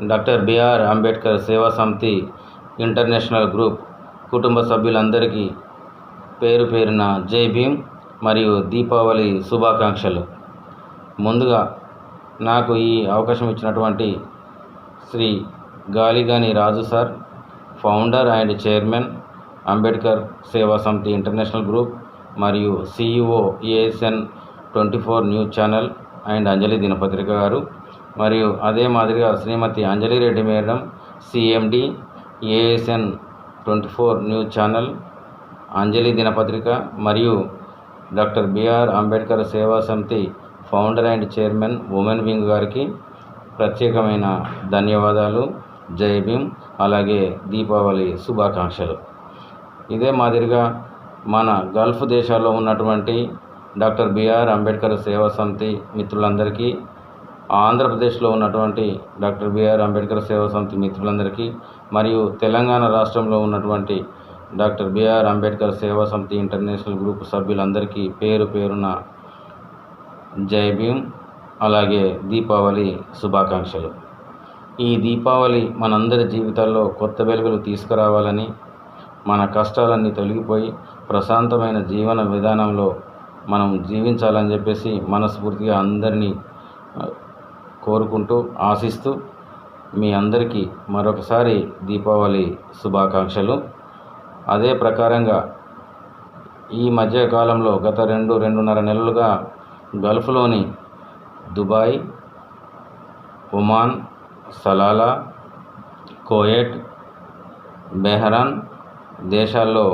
Doctor BR Ambedkar Seva Samiti international group కుటుంబ సభ్యులందరికీ పేరు పేరున జై భీమ్ మరియు దీపావళి శుభాకాంక్షలు. ముందుగా నాకు ఈ అవకాశం ఇచ్చినటువంటి Shri Galigani Raju sir founder and chairman Ambedkar Seva Samiti international group మరియు CEO ASN twenty four news channel and Anjali దినపత్రిక గారు మరియు అదే మాదిరిగా Shrimati Anjali Reddy madam CMD ASN twenty four news channel Anjali దినపత్రిక మరియు doctor BR Ambedkar Seva Samiti founder and chairman women wing గారికి ప్రత్యేకమైన ధన్యవాదాలు. జై భీమ్. అలాగే దీపావళి శుభాకాంక్షలు. ఇదే మాదిరిగా మన గల్ఫ్ దేశాల్లో ఉన్నటువంటి డాక్టర్ బిఆర్ అంబేద్కర్ సేవా సమితి మిత్రులందరికీ ఆంధ్రప్రదేశ్లో ఉన్నటువంటి డాక్టర్ బిఆర్ అంబేద్కర్ సేవా సమితి మిత్రులందరికీ మరియు తెలంగాణ రాష్ట్రంలో ఉన్నటువంటి doctor BR Ambedkar Seva Samiti international group సభ్యులందరికీ పేరు పేరున జై భీమ్ అలాగే దీపావళి శుభాకాంక్షలు. ఈ దీపావళి మనందరి జీవితాల్లో కొత్త వెలుగులు తీసుకురావాలని మన కష్టాలన్నీ తొలగిపోయి ప్రశాంతమైన జీవన విధానంలో మనం జీవించాలని చెప్పేసి మనస్ఫూర్తిగా అందరినీ కోరుకుంటూ ఆశిస్తూ మీ అందరికీ మరొకసారి దీపావళి శుభాకాంక్షలు. అదే ప్రకారంగా ఈ మధ్యకాలంలో గత రెండు రెండున్నర నెలలుగా గల్ఫ్లోని Dubai Oman Salalah Kuwait Bahrain దేశాల్లో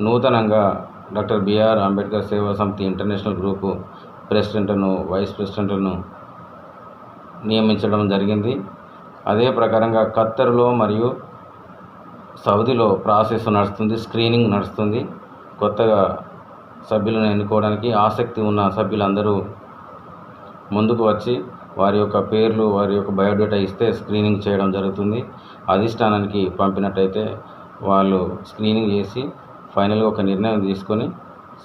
నూతనంగా doctor BR Ambedkar Seva Samiti international group ప్రెసిడెంట్ను vice ప్రెసిడెంట్ను నియమించడం జరిగింది. అదే ప్రకారంగా ఖత్తర్లో మరియు సౌదీలో ప్రాసెస్ నడుస్తుంది స్క్రీనింగ్ నడుస్తుంది. కొత్తగా సభ్యులను ఎన్నుకోవడానికి ఆసక్తి ఉన్న సభ్యులందరూ ముందుకు వచ్చి వారి యొక్క పేర్లు వారి యొక్క బయోడేటా ఇస్తే స్క్రీనింగ్ చేయడం జరుగుతుంది. అధిష్టానానికి పంపినట్టయితే వాళ్ళు స్క్రీనింగ్ చేసి ఫైనల్గా ఒక నిర్ణయం తీసుకొని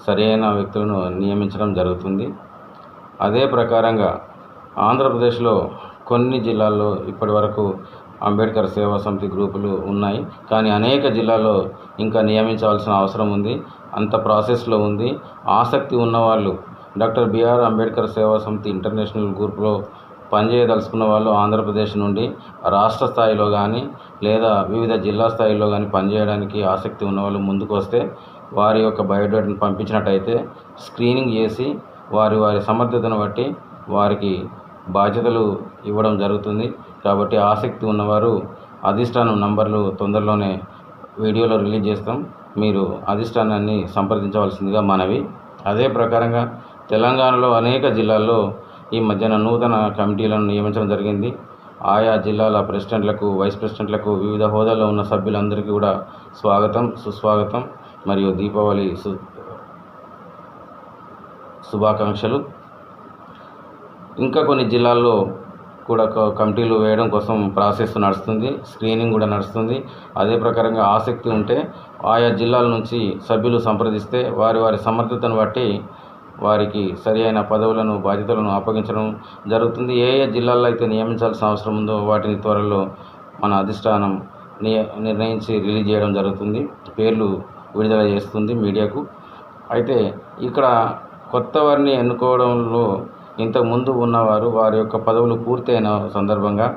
సరైన వ్యక్తులను నియమించడం జరుగుతుంది. అదే ప్రకారంగా ఆంధ్రప్రదేశ్లో కొన్ని జిల్లాల్లో ఇప్పటి వరకు అంబేద్కర్ సేవా సమితి గ్రూపులు ఉన్నాయి. కానీ అనేక జిల్లాల్లో ఇంకా నియమించాల్సిన అవసరం ఉంది. అంత ప్రాసెస్లో ఉంది. ఆసక్తి ఉన్నవాళ్ళు doctor BR Ambedkar Seva Samiti international గ్రూప్లో పనిచేయదలుచుకున్న వాళ్ళు ఆంధ్రప్రదేశ్ నుండి రాష్ట్ర స్థాయిలో కానీ లేదా వివిధ జిల్లా స్థాయిలో కానీ పనిచేయడానికి ఆసక్తి ఉన్నవాళ్ళు ముందుకు వస్తే వారి యొక్క బయోడేటాను పంపించినట్టయితే స్క్రీనింగ్ చేసి వారి వారి సమర్థతను బట్టి వారికి బాధ్యతలు ఇవ్వడం జరుగుతుంది. కాబట్టి ఆసక్తి ఉన్నవారు అధిష్టానం నంబర్లు తొందరలోనే వీడియోలో రిలీజ్ చేస్తాం. మీరు అధిష్టానాన్ని సంప్రదించవలసిందిగా మనవి. అదే ప్రకారంగా తెలంగాణలో అనేక జిల్లాల్లో ఈ మధ్యన నూతన కమిటీలను నియమించడం జరిగింది. ఆయా జిల్లాల ప్రెసిడెంట్లకు వైస్ ప్రెసిడెంట్లకు వివిధ హోదాల్లో ఉన్న సభ్యులందరికీ కూడా స్వాగతం సుస్వాగతం మరియు దీపావళి సు శుభాకాంక్షలు. ఇంకా కొన్ని జిల్లాల్లో కూడా క- కమిటీలు వేయడం కోసం ప్రాసెస్ నడుస్తుంది స్క్రీనింగ్ కూడా నడుస్తుంది. అదే ప్రకారంగా ఆసక్తి ఉంటే ఆయా జిల్లాల నుంచి సభ్యులు సంప్రదిస్తే వారి వారి సమర్థతను బట్టి వారికి సరి అయిన పదవులను బాధ్యతలను అప్పగించడం జరుగుతుంది. ఏ ఏ జిల్లాల్లో అయితే నియమించాల్సిన అవసరం ఉందో వాటిని త్వరలో మన అధిష్టానం నియ నిర్ణయించి రిలీజ్ చేయడం జరుగుతుంది. పేర్లు విడుదల చేస్తుంది మీడియాకు. అయితే ఇక్కడ కొత్త వారిని ఎన్నుకోవడంలో ఇంతకుముందు ఉన్నవారు వారి యొక్క పదవులు పూర్తయిన సందర్భంగా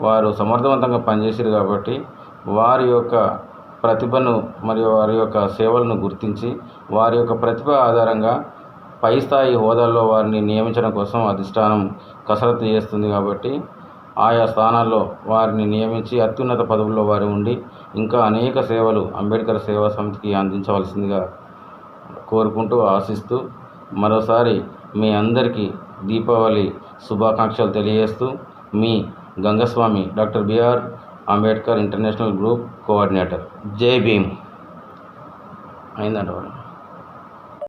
వారు సమర్థవంతంగా పనిచేసారు కాబట్టి వారి యొక్క ప్రతిభను మరియు వారి యొక్క సేవలను గుర్తించి వారి యొక్క ప్రతిభ ఆధారంగా పై స్థాయి హోదాల్లో వారిని నియమించడం కోసం అధిష్టానం కసరత్తు చేస్తుంది కాబట్టి ఆయా స్థానాల్లో వారిని నియమించి అత్యున్నత పదవుల్లో వారు ఉండి ఇంకా అనేక సేవలు అంబేద్కర్ సేవా సమితికి అందించవలసిందిగా కోరుకుంటూ ఆశిస్తూ మరోసారి మీ అందరికీ దీపావళి శుభాకాంక్షలు తెలియజేస్తూ మీ Gangaswamy doctor B R Ambedkar international group coordinator. Jai Bhim. అయిందంట